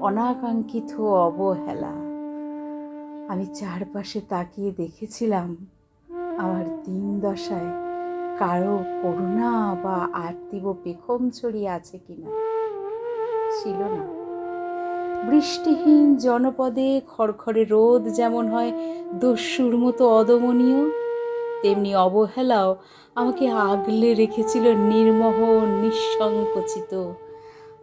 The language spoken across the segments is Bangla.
অনাকাঙ্ক্ষিত অবহেলা। আমি চারপাশে তাকিয়ে দেখেছিলাম আমার দিন দশায় কারও করুণা বা আর্তিব পেখম ছড়িয়ে আছে কিনা। ছিল না। বৃষ্টিহীন জনপদে খড়খড়ে রোদ যেমন হয় দস্যুর মতো অদমনীয়, তেমনি অবহেলাও আমাকে আগলে রেখেছিল নির্মহ, নিঃসংকোচিত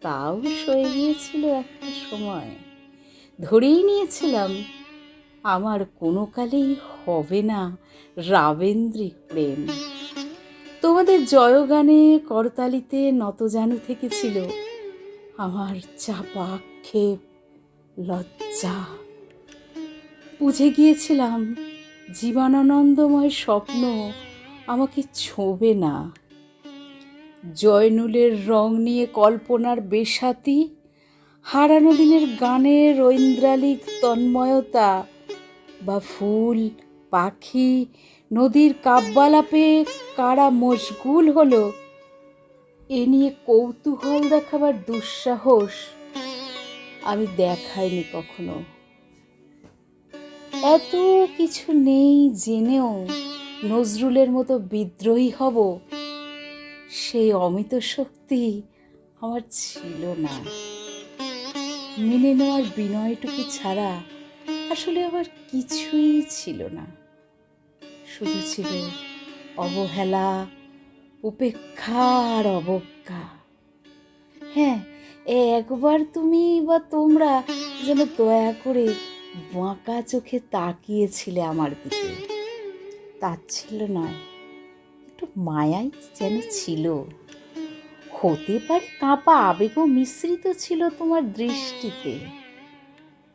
তাও সয়ে গিয়েছিল একটা সময়। ধরেই নিয়েছিলাম, আমার কোনো কালেই হবে না রাবেন্দ্রিক প্রেম। তোমাদের জয়গানে করতালিতে নতজানু থেকেছিল। আমার চাপা আক্ষেপ, লজ্জা। বুঝে গিয়েছিলাম, জীবনানন্দময় স্বপ্ন আমাকে ছোবে না। জয়নুলের রং নিয়ে কল্পনার বেসাতি হারানো দিনের গানের ঐন্দ্রালিক তন্ময়তা বা ফুল, পাখি, নদীর কাব্যালাপে কারা মশগুল হলো, এ নিয়ে কৌতূহল দেখাবার দুঃসাহস আমি দেখাইনি কখনো। এত কিছু নেই জেনেও নজরুলের মতো বিদ্রোহী হব সেই অমিত শক্তি আমার ছিল না। মেনে নেওয়ার বিনয়টুকু ছাড়া আসলে আমার কিছুই ছিল না। শুধু ছিল অবহেলা উপেক্ষা আর অবজ্ঞা। হ্যাঁ একবার তুমি বা তোমরা যেন দয়া করে বাঁকা চোখে তাকিয়েছিলে আমার দিকে। তাচ্ছিল নয় একটু মায়াই যেন ছিল। হতে পারে কাঁপা আবেগও মিশ্রিত ছিল তোমার দৃষ্টিতে।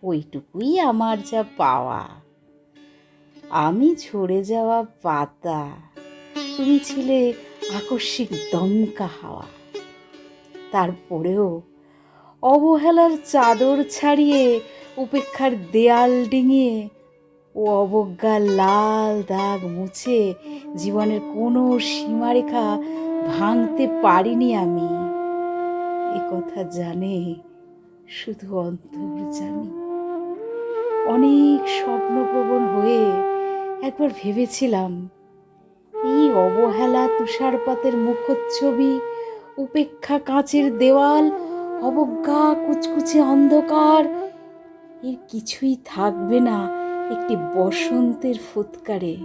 ওইটুকুই আমার যা পাওয়া। আমি ঝরে যাওয়া পাতা। তুমি ছিলে আকস্মিক দমকা হাওয়া। তারপরেও অবহেলার চাদর ছাড়িয়ে উপেক্ষার দেয়াল ডিঙিয়ে ও অবজ্ঞার লাল দাগ মুছে জীবনের কোনো সীমারেখা ভাঙতে পারিনি আমি। এ কথা জানে শুধু অন্তর জানি অনেক স্বপ্নপ্রবণ হয়ে একবার ভেবেছিলাম, এই অবহেলা তুষারপাতের মুখচ্ছবি, উপেক্ষা কাঁচের দেওয়াল, অবজ্ঞা কুচকুচে অন্ধকার, এর কিছুই থাকবে না। একটি বসন্তের ফুৎকারে,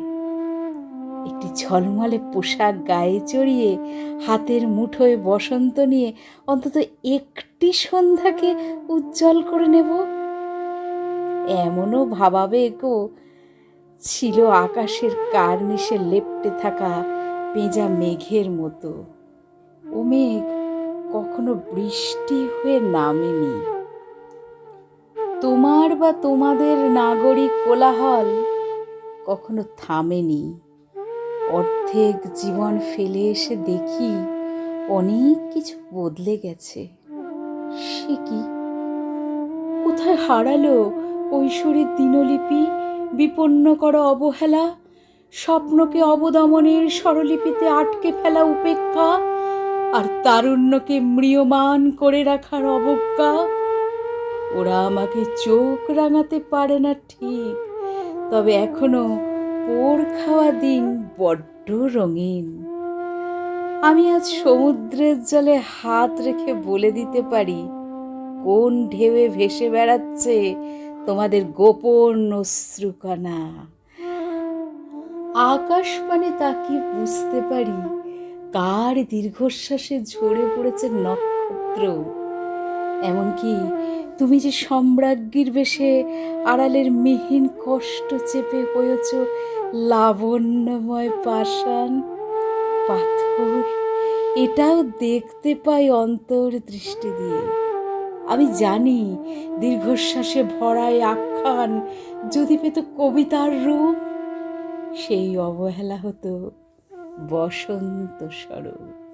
একটি ঝলমলে পোশাক গায়ে চড়িয়ে, হাতের মুঠোয় বসন্ত নিয়ে অন্তত একটি সন্ধ্যাকে উজ্জ্বল করে নেব? এমনও ভাবাবে গো ছিল আকাশের কার কার্নিশে লেপ্টে থাকা পেঁজা মেঘের মতো। ও মেঘ কখনো বৃষ্টি হয়ে নামেনি। তোমার বা তোমাদের নাগরিক কোলাহল কখনো থামেনি। অর্ধেক জীবন ফেলে এসে দেখি অনেক কিছু বদলে গেছে। সে কি? কোথায় হারালো কৈশোরের দিনলিপি, বিপন্ন করা অবহেলা, স্বপ্নকে অবদমনের স্বরলিপিতে আটকে ফেলা উপেক্ষা, আর তারুণ্যকে ম্রিয়মান করে রাখার অবজ্ঞা? ওরা আমাকে চোখ রাঙাতে পারে না ঠিক। তবে এখনও পোর খাওয়া দিন বড্ড রঙিন। আমি আজ সমুদ্রের জলে হাত রেখে বলে দিতে পারি, কোন ঢেউয়ে ভেসে বেড়াচ্ছে তোমাদের গোপন অশ্রুকণা। আকাশ মানে তাকিয়ে বুঝতে পারি, কার দীর্ঘশ্বাসে ঝরে পড়েছে নক্ষত্র। এমনকি তুমি যে সম্রাজ্ঞীর বেশে আড়ালের মিহিন কষ্ট চেপে হয়েছ, লাবণ্যময় পাষাণ, পাথর, এটাও দেখতে পাই অন্তর দৃষ্টি দিয়ে। আমি জানি দীর্ঘশ্বাসে ভরায় আখ্যান, যদি পেত কবিতার রূপ, সেই অবহেলা হতো বসন্ত স্বরূপ।